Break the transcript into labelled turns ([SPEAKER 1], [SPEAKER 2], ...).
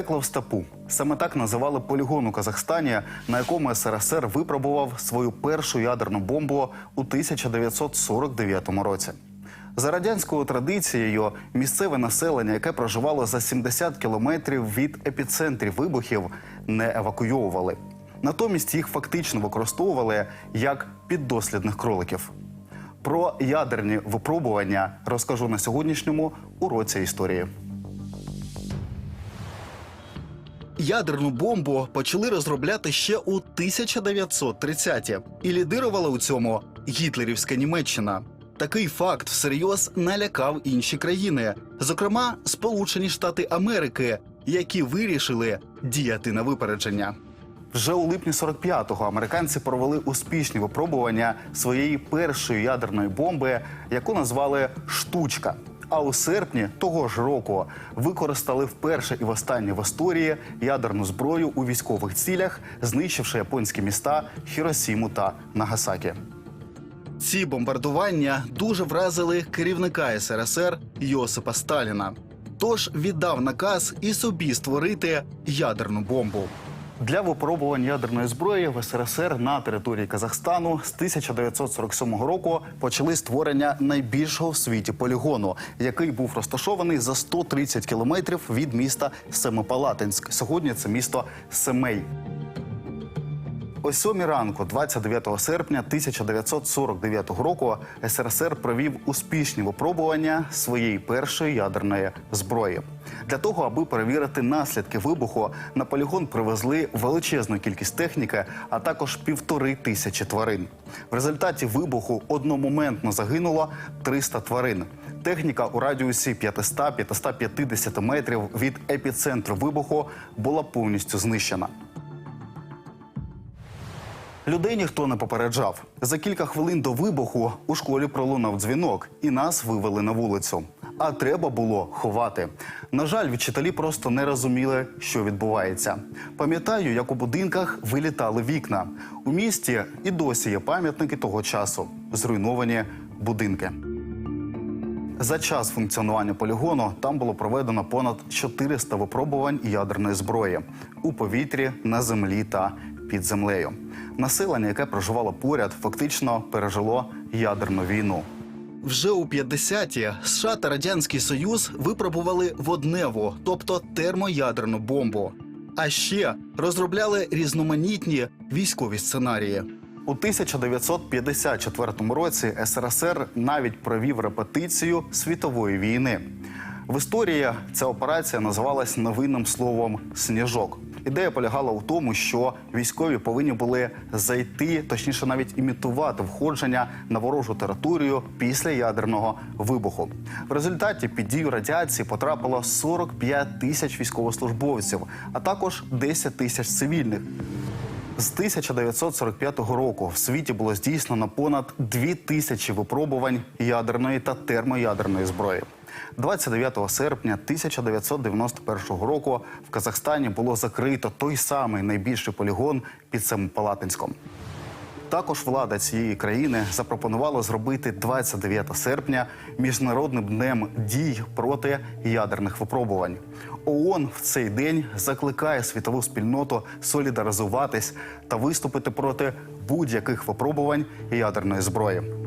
[SPEAKER 1] Пекло в степу. Саме так називали полігон у Казахстані, на якому СРСР випробував свою першу ядерну бомбу у 1949 році. За радянською традицією, місцеве населення, яке проживало за 70 кілометрів від епіцентрів вибухів, не евакуйовували. Натомість їх фактично використовували як піддослідних кроликів. Про ядерні випробування розкажу на сьогоднішньому уроці історії. Ядерну бомбу почали розробляти ще у 1930-ті. і лідирувала у цьому гітлерівська Німеччина. Такий факт всерйоз налякав інші країни, зокрема Сполучені Штати Америки, які вирішили діяти на випередження. Вже у липні 45-го американці провели успішні випробування своєї першої ядерної бомби, яку назвали штучка. А у серпні того ж року використали вперше і востаннє в історії ядерну зброю у військових цілях, знищивши японські міста Хіросіму та Нагасакі. Ці бомбардування дуже вразили керівника СРСР Йосипа Сталіна. Тож віддав наказ і собі створити ядерну бомбу. Для випробувань ядерної зброї в СРСР на території Казахстану з 1947 року почали створення найбільшого в світі полігону, який був розташований за 130 кілометрів від міста Семипалатинськ. Сьогодні це місто Семей. О 7 ранку, 29 серпня 1949 року, СРСР провів успішні випробування своєї першої ядерної зброї. Для того, аби перевірити наслідки вибуху, на полігон привезли величезну кількість техніки, а також півтори тисячі тварин. В результаті вибуху одномоментно загинуло 300 тварин. Техніка у радіусі 500-550 метрів від епіцентру вибуху була повністю знищена. Людей ніхто не попереджав. За кілька хвилин до вибуху у школі пролунав дзвінок, і нас вивели на вулицю. А треба було ховати. На жаль, вчителі просто не розуміли, що відбувається. Пам'ятаю, як у будинках вилітали вікна. У місті і досі є пам'ятники того часу зруйновані будинки. За час функціонування полігону там було проведено понад 400 випробувань ядерної зброї у повітрі, на землі та під землею. Населення, яке проживало поряд, фактично пережило ядерну війну. Вже у 50-ті США та Радянський Союз випробували водневу, тобто термоядерну бомбу. А ще розробляли різноманітні військові сценарії. У 1954 році СРСР навіть провів репетицію світової війни. В історії ця операція називалась новинним словом сніжок. Ідея полягала у тому, що військові повинні були зайти, точніше, навіть імітувати входження на ворожу територію після ядерного вибуху. В результаті під дію радіації потрапило 45 тисяч військовослужбовців, а також 10 тисяч цивільних. З 1945 року в світі було здійснено понад 2000 тисячі випробувань ядерної та термоядерної зброї. 29 серпня 1991 року в Казахстані було закрито той самий найбільший полігон під Семипалатинськом. Також влада цієї країни запропонувала зробити 29 серпня міжнародним днем дій проти ядерних випробувань. ООН в цей день закликає світову спільноту солідаризуватись та виступити проти будь-яких випробувань ядерної зброї.